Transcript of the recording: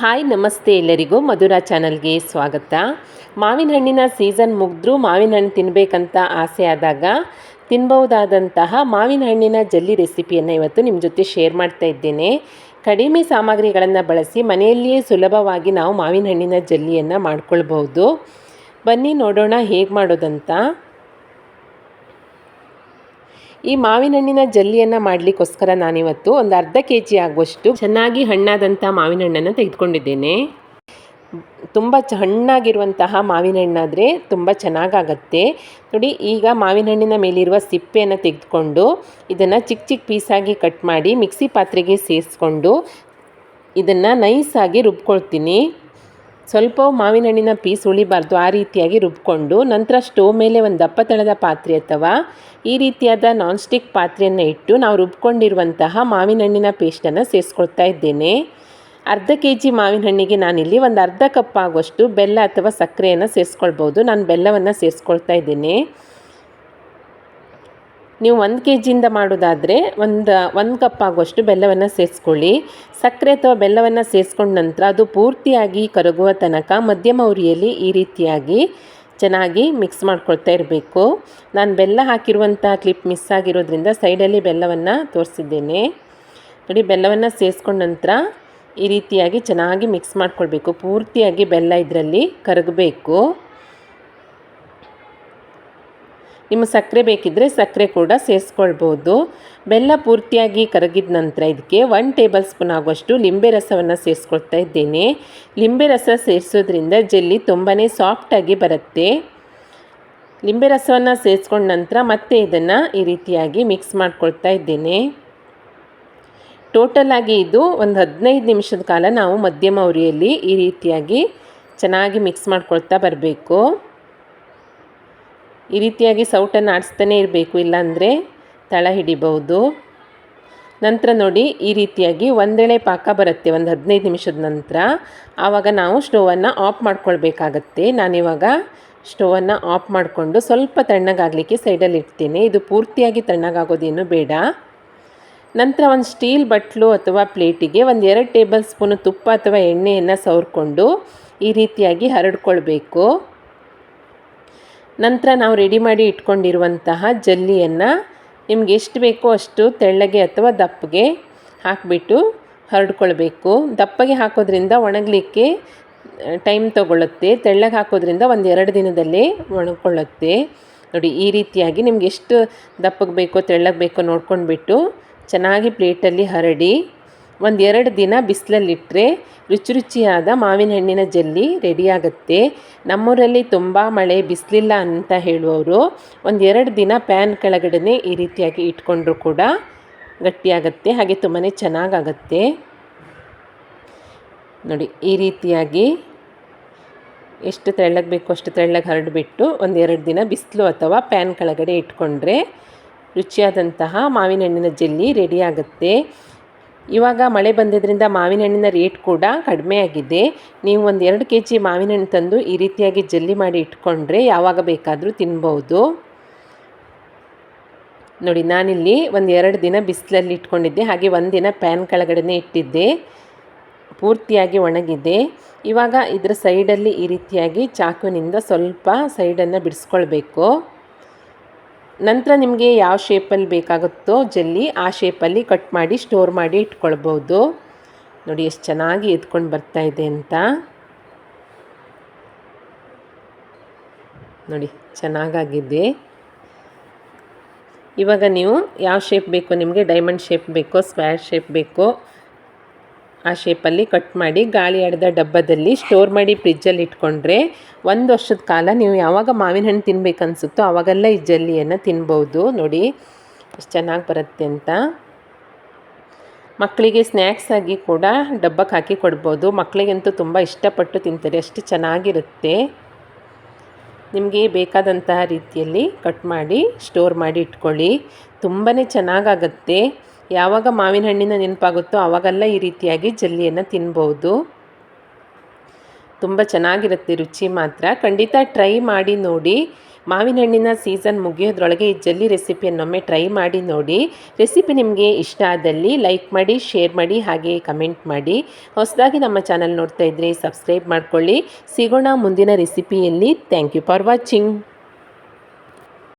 Hi, ನಮಸ್ತೆ ಎಲ್ಲರಿಗೂ ಮಧುರ ಚಾನಲ್ಗೆ ಸ್ವಾಗತ. ಮಾವಿನ ಹಣ್ಣಿನ ಸೀಸನ್ ಮುಗಿದ್ರೂ ಮಾವಿನ ಹಣ್ಣು ತಿನ್ನಬೇಕಂತ ಆಸೆ ಆದಾಗ ತಿನ್ಬಹುದಾದಂತಹ ಮಾವಿನ ಹಣ್ಣಿನ ಜಲ್ಲಿ ರೆಸಿಪಿಯನ್ನು ಇವತ್ತು ನಿಮ್ಮ ಜೊತೆ ಶೇರ್ ಮಾಡ್ತಾ ಇದ್ದೇನೆ. ಕಡಿಮೆ ಸಾಮಗ್ರಿಗಳನ್ನು ಬಳಸಿ ಮನೆಯಲ್ಲಿಯೇ ಸುಲಭವಾಗಿ ನಾವು ಮಾವಿನ ಹಣ್ಣಿನ ಜಲ್ಲಿಯನ್ನು ಮಾಡ್ಕೊಳ್ಬಹುದು. ಬನ್ನಿ ನೋಡೋಣ ಹೇಗೆ ಮಾಡೋದಂತ. ಈ ಮಾವಿನ ಹಣ್ಣಿನ ಜಲ್ಲಿಯನ್ನು ಮಾಡಲಿಕ್ಕೋಸ್ಕರ ನಾನಿವತ್ತು ಒಂದು ಅರ್ಧ ಕೆ ಜಿ ಆಗುವಷ್ಟು ಚೆನ್ನಾಗಿ ಹಣ್ಣಾದಂಥ ಮಾವಿನ ಹಣ್ಣನ್ನು ತೆಗೆದುಕೊಂಡಿದ್ದೇನೆ. ತುಂಬ ಚ ಹಣ್ಣಾಗಿರುವಂತಹ ಮಾವಿನ ಹಣ್ಣಾದರೆ ತುಂಬ ಚೆನ್ನಾಗಾಗತ್ತೆ. ನೋಡಿ, ಈಗ ಮಾವಿನ ಹಣ್ಣಿನ ಮೇಲಿರುವ ಸಿಪ್ಪೆಯನ್ನು ತೆಗೆದುಕೊಂಡು ಇದನ್ನು ಚಿಕ್ಕ ಚಿಕ್ಕ ಪೀಸಾಗಿ ಕಟ್ ಮಾಡಿ ಮಿಕ್ಸಿ ಪಾತ್ರೆಗೆ ಸೇರಿಸ್ಕೊಂಡು ಇದನ್ನು ನೈಸಾಗಿ ರುಬ್ಕೊಳ್ತೀನಿ. ಸ್ವಲ್ಪ ಮಾವಿನ ಹಣ್ಣಿನ ಪೀಸ್ ಉಳಿಬಾರ್ದು, ಆ ರೀತಿಯಾಗಿ ರುಬ್ಕೊಂಡು ನಂತರ ಸ್ಟೋವ್ ಮೇಲೆ ಒಂದು ದಪ್ಪ ತಳದ ಪಾತ್ರೆ ಅಥವಾ ಈ ರೀತಿಯಾದ ನಾನ್ ಸ್ಟಿಕ್ ಪಾತ್ರೆಯನ್ನು ಇಟ್ಟು ನಾವು ರುಬ್ಕೊಂಡಿರುವಂತಹ ಮಾವಿನ ಹಣ್ಣಿನ ಪೇಸ್ಟನ್ನು ಸೇರಿಸ್ಕೊಳ್ತಾ ಇದ್ದೇನೆ. ಅರ್ಧ ಕೆ ಜಿ ಮಾವಿನ ಹಣ್ಣಿಗೆ ನಾನಿಲ್ಲಿ ಒಂದು ಅರ್ಧ ಕಪ್ ಆಗುವಷ್ಟು ಬೆಲ್ಲ ಅಥವಾ ಸಕ್ಕರೆಯನ್ನು ಸೇರಿಸ್ಕೊಳ್ಬೋದು. ನಾನು ಬೆಲ್ಲವನ್ನು ಸೇರಿಸ್ಕೊಳ್ತಾ ಇದ್ದೇನೆ. ನೀವು ಒಂದು ಕೆ ಜಿಯಿಂದ ಮಾಡೋದಾದರೆ ಒಂದು ಒಂದು ಕಪ್ ಆಗುವಷ್ಟು ಬೆಲ್ಲವನ್ನು ಸೇರಿಸ್ಕೊಳ್ಳಿ. ಸಕ್ಕರೆ ಅಥವಾ ಬೆಲ್ಲವನ್ನು ಸೇರಿಸ್ಕೊಂಡ ನಂತರ ಅದು ಪೂರ್ತಿಯಾಗಿ ಕರಗುವ ತನಕ ಮಧ್ಯಮ ಉರಿಯಲ್ಲಿ ಈ ರೀತಿಯಾಗಿ ಚೆನ್ನಾಗಿ ಮಿಕ್ಸ್ ಮಾಡ್ಕೊಳ್ತಾ ಇರಬೇಕು. ನಾನು ಬೆಲ್ಲ ಹಾಕಿರುವಂಥ ಕ್ಲಿಪ್ ಮಿಸ್ ಆಗಿರೋದ್ರಿಂದ ಸೈಡಲ್ಲಿ ಬೆಲ್ಲವನ್ನು ತೋರಿಸಿದ್ದೇನೆ. ನೋಡಿ, ಬೆಲ್ಲವನ್ನು ಸೇರಿಸ್ಕೊಂಡ ನಂತರ ಈ ರೀತಿಯಾಗಿ ಚೆನ್ನಾಗಿ ಮಿಕ್ಸ್ ಮಾಡ್ಕೊಳ್ಬೇಕು. ಪೂರ್ತಿಯಾಗಿ ಬೆಲ್ಲ ಇದರಲ್ಲಿ ಕರಗಬೇಕು. ನಿಮ್ಮ ಸಕ್ಕರೆ ಬೇಕಿದ್ದರೆ ಸಕ್ಕರೆ ಕೂಡ ಸೇರಿಸ್ಕೊಳ್ಬೋದು. ಬೆಲ್ಲ ಪೂರ್ತಿಯಾಗಿ ಕರಗಿದ ನಂತರ ಇದಕ್ಕೆ ಒನ್ ಟೇಬಲ್ ಸ್ಪೂನ್ ಆಗುವಷ್ಟು ಲಿಂಬೆ ರಸವನ್ನು ಸೇರಿಸ್ಕೊಳ್ತಾ ಇದ್ದೇನೆ. ಲಿಂಬೆ ರಸ ಸೇರಿಸೋದ್ರಿಂದ ಜೆಲ್ಲಿ ತುಂಬಾ ಸಾಫ್ಟಾಗಿ ಬರುತ್ತೆ. ಲಿಂಬೆ ರಸವನ್ನು ಸೇರಿಸ್ಕೊಂಡ ನಂತರ ಮತ್ತೆ ಇದನ್ನು ಈ ರೀತಿಯಾಗಿ ಮಿಕ್ಸ್ ಮಾಡ್ಕೊಳ್ತಾ ಇದ್ದೇನೆ. ಟೋಟಲಾಗಿ ಇದು ಒಂದು ಹದಿನೈದು ನಿಮಿಷದ ಕಾಲ ನಾವು ಮಧ್ಯಮ ಉರಿಯಲ್ಲಿ ಈ ರೀತಿಯಾಗಿ ಚೆನ್ನಾಗಿ ಮಿಕ್ಸ್ ಮಾಡ್ಕೊಳ್ತಾ ಬರಬೇಕು. ಈ ರೀತಿಯಾಗಿ ಸೌಟನ್ನು ಆಡಿಸ್ತಾನೆ ಇರಬೇಕು, ಇಲ್ಲಾಂದರೆ ತಳ ಹಿಡಿಬಹುದು. ನಂತರ ನೋಡಿ, ಈ ರೀತಿಯಾಗಿ ಒಂದೆಳೆ ಪಾಕ ಬರುತ್ತೆ, ಒಂದು ಹದಿನೈದು ನಿಮಿಷದ ನಂತರ. ಆವಾಗ ನಾವು ಸ್ಟೋವನ್ನು ಆಫ್ ಮಾಡ್ಕೊಳ್ಬೇಕಾಗತ್ತೆ. ನಾನಿವಾಗ ಸ್ಟೋವನ್ನು ಆಫ್ ಮಾಡಿಕೊಂಡು ಸ್ವಲ್ಪ ತಣ್ಣಗಾಗಲಿಕ್ಕೆ ಸೈಡಲ್ಲಿ ಇಡ್ತೀನಿ. ಇದು ಪೂರ್ತಿಯಾಗಿ ತಣ್ಣಗಾಗೋದೇನು ಬೇಡ. ನಂತರ ಒಂದು ಸ್ಟೀಲ್ ಬಟ್ಲು ಅಥವಾ ಪ್ಲೇಟಿಗೆ ಒಂದು ಎರಡು ಟೇಬಲ್ ಸ್ಪೂನು ತುಪ್ಪ ಅಥವಾ ಎಣ್ಣೆಯನ್ನು ಸವರ್ಕೊಂಡು ಈ ರೀತಿಯಾಗಿ ಹರಡ್ಕೊಳ್ಬೇಕು. ನಂತರ ನಾವು ರೆಡಿ ಮಾಡಿ ಇಟ್ಕೊಂಡಿರುವಂತಹ ಜಲ್ಲಿಯನ್ನು ನಿಮ್ಗೆ ಎಷ್ಟು ಬೇಕೋ ಅಷ್ಟು ತೆಳ್ಳಗೆ ಅಥವಾ ದಪ್ಪಗೆ ಹಾಕಿಬಿಟ್ಟು ಹರಡ್ಕೊಳ್ಬೇಕು. ದಪ್ಪಗೆ ಹಾಕೋದ್ರಿಂದ ಒಣಗಲಿಕ್ಕೆ ಟೈಮ್ ತಗೊಳ್ಳುತ್ತೆ ತೆಳ್ಳಗೆ ಹಾಕೋದ್ರಿಂದ ಒಂದು ಎರಡು ದಿನದಲ್ಲೇ ಒಣಕೊಳ್ಳುತ್ತೆ ನೋಡಿ, ಈ ರೀತಿಯಾಗಿ ನಿಮ್ಗೆ ಎಷ್ಟು ದಪ್ಪಗೆ ಬೇಕೋ, ತೆಳ್ಳಗೆ ಬೇಕೋ ನೋಡ್ಕೊಂಡ್ಬಿಟ್ಟು ಚೆನ್ನಾಗಿ ಪ್ಲೇಟಲ್ಲಿ ಹರಡಿ ಒಂದು ಎರಡು ದಿನ ಬಿಸಿಲಲ್ಲಿಟ್ಟರೆ ರುಚಿ ರುಚಿಯಾದ ಮಾವಿನ ಹಣ್ಣಿನ ಜಲ್ಲಿ ರೆಡಿಯಾಗುತ್ತೆ. ನಮ್ಮೂರಲ್ಲಿ ತುಂಬ ಮಳೆ ಬಿಸಿಲಿಲ್ಲ ಅಂತ ಹೇಳುವವರು ಒಂದೆರಡು ದಿನ ಪ್ಯಾನ್ ಕೆಳಗಡೆ ಈ ರೀತಿಯಾಗಿ ಇಟ್ಕೊಂಡ್ರೂ ಕೂಡ ಗಟ್ಟಿಯಾಗತ್ತೆ, ಹಾಗೆ ತುಂಬಾ ಚೆನ್ನಾಗಾಗತ್ತೆ. ನೋಡಿ, ಈ ರೀತಿಯಾಗಿ ಎಷ್ಟು ತೆಳ್ಳಗೆ ಬೇಕು ಅಷ್ಟು ತೆಳ್ಳಗೆ ಹರಡಿಬಿಟ್ಟು ಒಂದೆರಡು ದಿನ ಬಿಸಿಲು ಅಥವಾ ಪ್ಯಾನ್ ಕೆಳಗಡೆ ಇಟ್ಕೊಂಡ್ರೆ ರುಚಿಯಾದಂತಹ ಮಾವಿನ ಹಣ್ಣಿನ ಜಲ್ಲಿ ರೆಡಿಯಾಗುತ್ತೆ. ಇವಾಗ ಮಳೆ ಬಂದಿದ್ದರಿಂದ ಮಾವಿನ ಹಣ್ಣಿನ ರೇಟ್ ಕೂಡ ಕಡಿಮೆ ಆಗಿದೆ. ನೀವು ಒಂದು ಎರಡು ಕೆ ಜಿ ಮಾವಿನ ಹಣ್ಣು ತಂದು ಈ ರೀತಿಯಾಗಿ ಜಲ್ಲಿ ಮಾಡಿ ಇಟ್ಕೊಂಡ್ರೆ ಯಾವಾಗ ಬೇಕಾದರೂ ತಿನ್ಬೋದು. ನೋಡಿ, ನಾನಿಲ್ಲಿ ಒಂದು ಎರಡು ದಿನ ಬಿಸಿಲಲ್ಲಿ ಇಟ್ಕೊಂಡಿದ್ದೆ. ಹಾಗೆ ಒಂದಿನ ದಿನ ಪ್ಯಾನ್ ಕೆಳಗಡೆನೇ ಇಟ್ಟಿದ್ದೆ. ಪೂರ್ತಿಯಾಗಿ ಒಣಗಿದೆ. ಇವಾಗ ಇದರ ಸೈಡಲ್ಲಿ ಈ ರೀತಿಯಾಗಿ ಚಾಕುವಿನಿಂದ ಸ್ವಲ್ಪ ಸೈಡನ್ನು ಬಿಡಿಸ್ಕೊಳ್ಬೇಕು. ನಂತರ ನಿಮಗೆ ಯಾವ ಶೇಪಲ್ಲಿ ಬೇಕಾಗುತ್ತೋ ಜಲ್ಲಿ ಆ ಶೇಪಲ್ಲಿ ಕಟ್ ಮಾಡಿ ಸ್ಟೋರ್ ಮಾಡಿ ಇಟ್ಕೊಳ್ಬೋದು. ನೋಡಿ ಎಷ್ಟು ಚೆನ್ನಾಗಿ ಎತ್ಕೊಂಡು ಬರ್ತಾ ಇದೆ ಅಂತ. ನೋಡಿ, ಚೆನ್ನಾಗಾಗಿದೆ. ಇವಾಗ ನೀವು ಯಾವ ಶೇಪ್ ಬೇಕೋ, ನಿಮಗೆ ಡೈಮಂಡ್ ಶೇಪ್ ಬೇಕೋ ಸ್ಕ್ವೇರ್ ಶೇಪ್ ಬೇಕೋ ಆ ಶೇಪಲ್ಲಿ ಕಟ್ ಮಾಡಿ ಗಾಳಿ ಆಡಿದ ಡಬ್ಬದಲ್ಲಿ ಸ್ಟೋರ್ ಮಾಡಿ ಫ್ರಿಜ್ಜಲ್ಲಿ ಇಟ್ಕೊಂಡ್ರೆ ಒಂದು ವರ್ಷದ ಕಾಲ ನೀವು ಯಾವಾಗ ಮಾವಿನ ಹಣ್ಣು ತಿನ್ಬೇಕನ್ಸುತ್ತೋ ಆವಾಗೆಲ್ಲ ಈ ಜಲ್ಲಿಯನ್ನು ತಿನ್ಬೋದು. ನೋಡಿ, ಎಷ್ಟು ಚೆನ್ನಾಗಿ ಬರುತ್ತೆ ಅಂತ. ಮಕ್ಕಳಿಗೆ ಸ್ನ್ಯಾಕ್ಸ್ ಆಗಿ ಕೂಡ ಡಬ್ಬಕ್ಕೆ ಹಾಕಿ ಕೊಡ್ಬೋದು. ಮಕ್ಕಳಿಗಂತೂ ತುಂಬ ಇಷ್ಟಪಟ್ಟು ತಿಂತಾರೆ, ಅಷ್ಟು ಚೆನ್ನಾಗಿರುತ್ತೆ. ನಿಮಗೆ ಬೇಕಾದಂತಹ ರೀತಿಯಲ್ಲಿ ಕಟ್ ಮಾಡಿ ಸ್ಟೋರ್ ಮಾಡಿ ಇಟ್ಕೊಳ್ಳಿ. ತುಂಬಾ ಚೆನ್ನಾಗಾಗತ್ತೆ. ಯಾವಾಗ ಮಾವಿನ ಹಣ್ಣಿನ ನೆನಪಾಗುತ್ತೋ ಆವಾಗೆಲ್ಲ ಈ ರೀತಿಯಾಗಿ ಜಲ್ಲಿಯನ್ನು ತಿನ್ಬೋದು. ತುಂಬ ಚೆನ್ನಾಗಿರುತ್ತೆ ರುಚಿ ಮಾತ್ರ. ಖಂಡಿತ ಟ್ರೈ ಮಾಡಿ ನೋಡಿ. ಮಾವಿನ ಹಣ್ಣಿನ ಸೀಸನ್ ಮುಗಿಯೋದ್ರೊಳಗೆ ಈ ಜಲ್ಲಿ ರೆಸಿಪಿಯನ್ನೊಮ್ಮೆ ಟ್ರೈ ಮಾಡಿ ನೋಡಿ. ರೆಸಿಪಿ ನಿಮಗೆ ಇಷ್ಟ ಆದಲ್ಲಿ ಲೈಕ್ ಮಾಡಿ, ಶೇರ್ ಮಾಡಿ ಹಾಗೆ ಕಮೆಂಟ್ ಮಾಡಿ. ಹೊಸದಾಗಿ ನಮ್ಮ ಚಾನಲ್ ನೋಡ್ತಾ ಇದ್ದರೆ ಸಬ್ಸ್ಕ್ರೈಬ್ ಮಾಡ್ಕೊಳ್ಳಿ. ಸಿಗೋಣ ಮುಂದಿನ ರೆಸಿಪಿಯಲ್ಲಿ. Thank you for watching.